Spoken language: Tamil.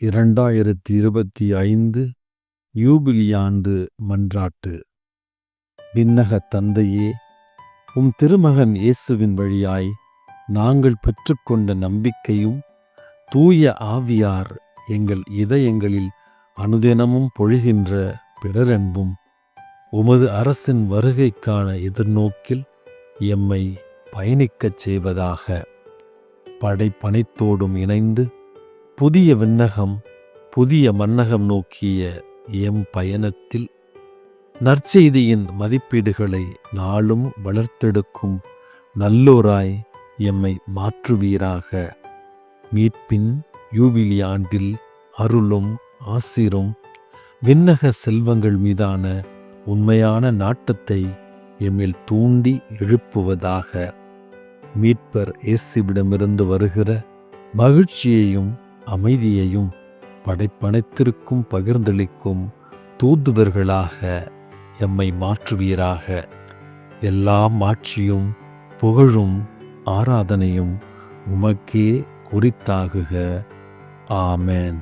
இரண்டாயிரத்தி இருபத்தி ஐந்து யூபிலியாண்டு மன்றாட்டு. விண்ணக தந்தையே உம் திருமகன் இயேசுவின் வழியாய் நாங்கள் பெற்றுக்கொண்ட நம்பிக்கையும் தூய ஆவியார் எங்கள் இதயங்களில் அனுதினமும் பொழிகின்ற பிறரன்பும் உமது அரசின் வருகைக்கான எதிர்நோக்கில் எம்மை பயணிக்கச் செய்வதாக படைப்பனைத்தோடும் இணைந்து புதிய விண்ணகம் புதிய மன்னகம் நோக்கிய எம் பயணத்தில் நற்செய்தியின் மதிப்பீடுகளை நாளும் வளர்த்தெடுக்கும் நல்லோராய் எம்மை மாற்றுவீராக. மீட்பின் யூபிலி ஆண்டில் அருளும் ஆசிரும் விண்ணக செல்வங்கள் மீதான உண்மையான நாட்டத்தை எம்மில் தூண்டி எழுப்புவதாக மீட்பர் இயேசுவிடமிருந்து வருகிற மகிழ்ச்சியையும் அமைதியையும் படைப்பனைத்திற்கும் பகிர்ந்தளிக்கும் தூதுவர்களாக எம்மை மாற்றுவீராக. எல்லா மாட்சியும் புகழும் ஆராதனையும் உமக்கே குறித்தாகுக. ஆமேன்.